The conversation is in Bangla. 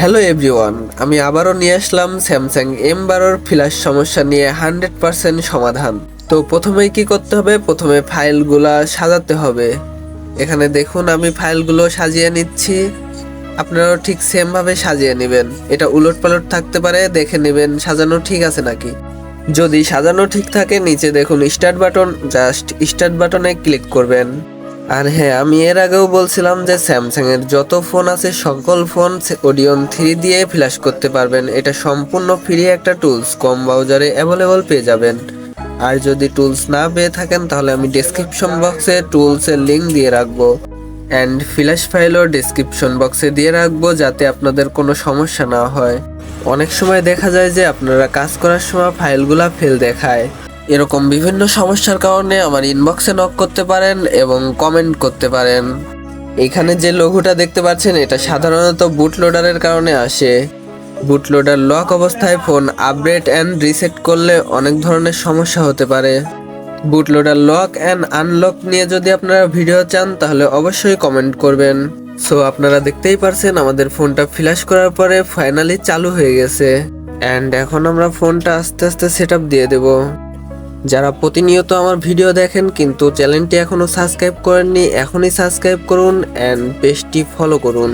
হ্যালো এভরিওয়ান আমি আবারও নিয়ে আসলাম স্যামসাং এম বারোর ফ্ল্যাশ সমস্যা নিয়ে হান্ড্রেড পার্সেন্ট সমাধান। তো প্রথমেই কি করতে হবে? প্রথমে ফাইলগুলা সাজাতে হবে। এখানে দেখুন, আমি ফাইলগুলো সাজিয়ে নিচ্ছি। আপনারাও ঠিক সেমভাবে সাজিয়ে নেবেন। এটা উলট পালট থাকতে পারে, দেখে নেবেন সাজানো ঠিক আছে নাকি। যদি সাজানো ঠিক থাকে, নিচে দেখুন স্টার্ট বাটন জাস্ট স্টার্ট বাটনে ক্লিক করবেন। আর হ্যাঁ আমি এর আগেও বলছিলাম যে স্যামসাং এর যত ফোন আছে, সকল ফোন ওডিয়ন থ্রি দিয়ে ফ্ল্যাশ করতে পারবেন। এটা সম্পূর্ণ ফ্রি একটা টুলস কম বাউজারে অ্যাভেলেবল পেয়ে যাবেন। আর যদি টুলস না পেয়ে থাকেন, তাহলে আমি ডেসক্রিপশন বক্সে টুলসের লিঙ্ক দিয়ে রাখব। অ্যান্ড ফ্ল্যাশ ফাইলও ডেসক্রিপশন বক্সে দিয়ে রাখব, যাতে আপনাদের কোনো সমস্যা না হয়। অনেক সময় দেখা যায় যে আপনারা কাজ করার সময় ফাইলগুলা ফেল দেখায়। এরকম বিভিন্ন সমস্যার কারণে আমার ইনবক্সে নক করতে পারেন এবং কমেন্ট করতে পারেন। এখানে যে লঘুটা দেখতে পাচ্ছেন, এটা সাধারণত বুট লোডারের কারণে আসে। বুট লোডার লক অবস্থায় ফোন আপডেট অ্যান্ড রিসেট করলে অনেক ধরনের সমস্যা হতে পারে। Boot loader lock and unlock নিয়ে যদি আপনারা ভিডিও চান, তাহলে অবশ্যই কমেন্ট করবেন। সো আপনারা দেখতেই পারছেন, আমাদের ফোনটা ফ্ল্যাশ করার পরে ফাইনালি চালু হয়ে গেছে। অ্যান্ড এখন আমরা ফোনটা আস্তে আস্তে সেট দিয়ে দেব। যারা প্রতিনিয়ত আমার ভিডিও দেখেন কিন্তু চ্যানেলটি এখনও সাবস্ক্রাইব করেননি, এখনই সাবস্ক্রাইব করুন অ্যান্ড পেজটি ফলো করুন।